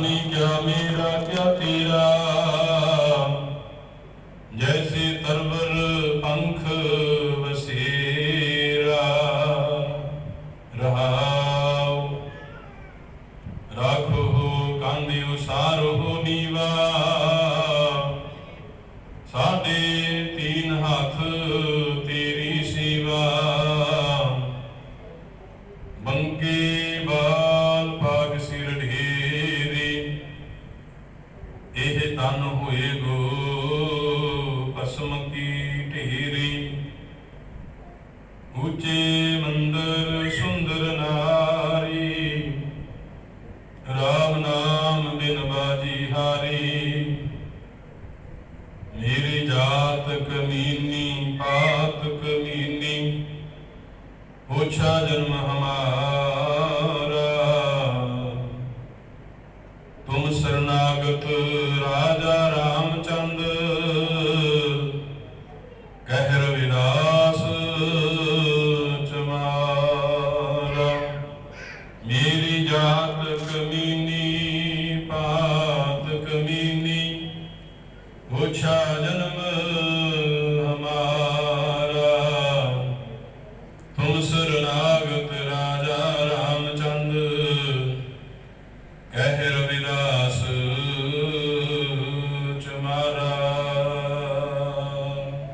ਨਹੀਂ ਕਿਆ ਮੇਰਾ ਕਿਆ ਤੇਰਾ। ਜੈਸੇ ਤਰਵਰ ਪੰਖ ਵਸੇਰਾ। ਰਹਾਉ, ਰਾਖੋ ਕਾਂਦੀ ਉਸਾਰੋ ਨੀਵਾ। ਸਾਡੇ ਤੀਨ ਹੱਥ ਤੇਰੀ ਸੇਵਾ। ਬੰਕੇ ਬਾ ਇਹ ਹੋਏ ਗੋ ਭਸਮ ਕੀ ਢੇਰੀ। ਉੱਚੇ ਮੰਦਰ ਸੁੰਦਰ ਨਾਰੀ, ਰਾਮ ਨਾਮ ਬਿਨ ਬਾਜੀ ਹਾਰੀ। ਮੇਰੀ ਜਾਤ ਕਮੀਨੀ ਪਾਤ ਕਮੀਨੀ, ਪੁੱਛਾ ਜਨਮ ਹਮਾਰਾ। ਤੁਮ ਸਰਨਾਗਤ ਰਾਜਾ ਕਹਿਰ ਵਿਨਾਸ਼ ਚਮਾਰਾ। ਮੇਰੀ ਜਾਤ ਕਮੀਨੀ, ਪਾਤ ਕਮੀਨੀ ਜਨਮ ਹਮਾਰਾ। ਤੁਮ ਸਰਨਾਗਤ ਰਾਜਾ ਰਾਮਚੰਦ ਕਹਿਰ ਵਿਨਾਸ਼